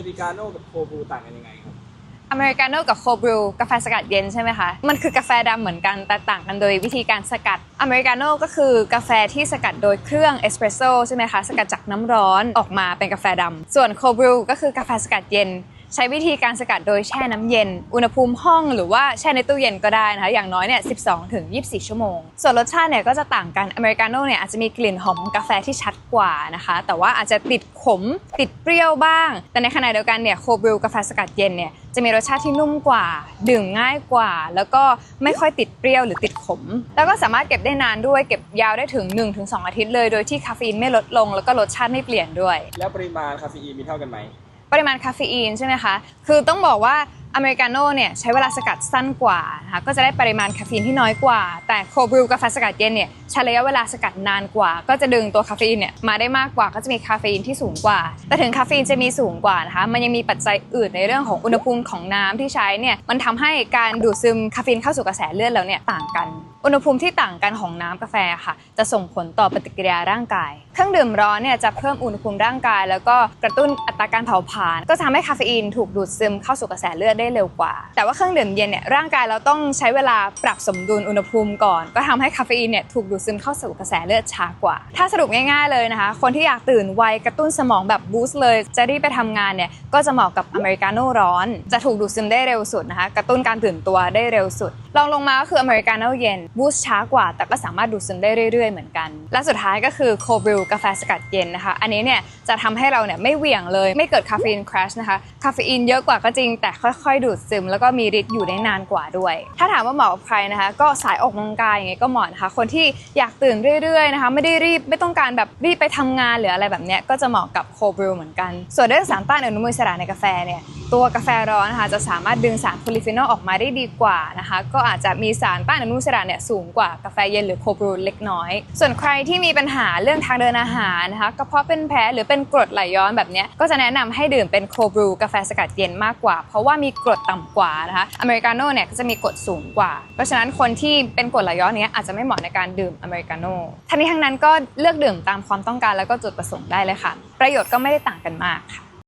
เมริกาโน่กับโคบูต่างกันยังไงครับ อเมริกาโน่กับโคบรูกาแฟสกัดเย็นใช่ไหมคะ มันคือกาแฟดำเหมือนกันแต่ต่างกันโดยวิธีการสกัด อเมริกาโน่ก็คือกาแฟที่สกัดโดยเครื่องเอสเปรสโซ่ใช่ไหมคะ สกัดจากน้ำร้อนออกมาเป็นกาแฟดำส่วนโคบรูก็คือกาแฟสกัดเย็น ใช้วิธีการสกัดโดยแช่น้ำเย็น อุณหภูมิห้องหรือว่าแช่ในตู้เย็นก็ได้นะคะอย่างน้อยเนี่ย12ถึง24 ชั่วโมง ส่วนรสชาติเนี่ยก็จะต่างกันอเมริกาโน่เนี่ยอาจจะมีกลิ่นหอมของกาแฟที่ชัดกว่านะคะ แต่ว่าอาจจะติดขมติดเปรี้ยวบ้าง แต่ในขณะเดียวกันเนี่ยโคบรูกาแฟสกัดเย็นเนี่ยจะมีรสชาติที่นุ่มกว่า ดื่มง่ายกว่า แล้วก็ไม่ค่อยติดเปรี้ยวหรือติดขม แล้วก็สามารถเก็บได้นานด้วยเก็บยาวได้ถึง 1-2 อาทิตย์เลย โดยที่คาเฟอีนไม่ลดลง แล้วก็รสชาติไม่เปลี่ยนด้วย แล้วปริมาณคาเฟอีนมีเท่ากันไหม ปริมาณคาเฟอีนใช่ไหมคะ คือต้องบอกว่า อเมริกาโน่เนี่ยใช้เวลาสกัดสั้นกว่านะคะก็จะได้ปริมาณคาเฟอีนที่น้อยกว่า แต่โคบรูกาแฟสกัดเย็นเนี่ยใช้ระยะเวลาสกัดนานกว่า ก็จะดึงตัวคาเฟอีนเนี่ยมาได้มากกว่าก็จะมีคาเฟอีนที่สูงกว่า แต่ถึงคาเฟอีนจะมีสูงกว่านะคะมันยังมีปัจจัยอื่นในเรื่องของอุณหภูมิของน้ำที่ใช้เนี่ยมันทำให้การดูดซึมคาเฟอีนเข้าสู่กระแสเลือดแล้วเนี่ยต่างกัน อุณหภูมิที่ต่างกันของน้ำกาแฟค่ะ จะส่งผลต่อปฏิกิริยาร่างกาย เครื่องดื่มร้อนเนี่ยจะเพิ่มอุณหภูมิร่างกาย แล้วก็กระตุ้นอัตราการเผาผลาญก็จะทำให้คาเฟอีนถูกดูดซึมเข้าสู่กระแสเลือดได้เร็วกว่า แต่ว่าเครื่องดื่มเย็นเนี่ยร่างกายเราต้องใช้เวลาปรับสมดุลอุณหภูมิก่อน ก็ทำให้คาเฟอีนเนี่ยถูกดูดซึมเข้าสู่กระแสเลือดช้ากว่า ถ้าสรุปง่ายๆเลยนะคะ คนที่อยากตื่นไวกระตุ้นสมองแบบบูสต์เลย จะรีบไปทำงานเนี่ยก็จะเหมาะกับอเมริกาโน่ร้อน จะถูกดูดซึมได้เร็วสุดนะคะ กระตุ้นการตื่นตัวได้เร็วสุดลองลงมาก็คืออเมริกาโน่เย็นบูสต์ช้ากว่า แต่ก็สามารถดูดซึมได้เรื่อยๆ เหมือนกัน และสุดท้ายก็คือโคบรูกาแฟสกัดเย็นนะคะ อันนี้เนี่ยจะทำให้เราเนี่ยไม่เหวี่ยงเลย ไม่เกิดคาเฟอีนคราชนะคะ คาเฟอีนเยอะกว่าก็จริงแต่ค่อยๆดูดซึม แล้วก็มีฤทธิ์อยู่ได้นานกว่าด้วย ถ้าถามว่าเหมาะกับใครนะคะ ก็สายออกกำลังกายอย่างเงี้ยก็เหมาะนะคะ คนที่อยากตื่นเรื่อยๆนะคะ ไม่ได้รีบไม่ต้องการแบบรีบไปทำงานหรืออะไรแบบเนี้ยก็จะเหมาะกับโคบรูเหมือนกัน ส่วนเรื่องสารต้านอนุมูลอิสระในกาแฟเนี่ย ตัวกาแฟร้อนนะคะจะสามารถดึงสารโพลีฟีนอลออกมาได้ดีกว่านะคะก็อาจจะมีสารต้านอนุมูลอิสระเนี่ยสูงกว่ากาแฟเย็นหรือโคบรูเล็กน้อย ส่วนใครที่มีปัญหาเรื่องทางเดินอาหารนะคะกระเพาะเป็นแผลหรือเป็นกรดไหลย้อนแบบนี้ก็จะแนะนำให้ดื่มเป็นโคบรูกาแฟสกัดเย็นมากกว่า เพราะว่ามีกรดต่ำกว่านะคะอเมริกาโน่เนี่ยก็จะมีกรดสูงกว่า เพราะฉะนั้นคนที่เป็นกรดไหลย้อนเนี้ยอาจจะไม่เหมาะในการดื่มอเมริกาโน่ทั้งนี้ทั้งนั้นก็เลือกดื่มตามความต้องการแล้วก็จุดประสงค์ได้เลยค่ะ ประโยชน์ก็ไม่ได้ต่างกันมากค่ะ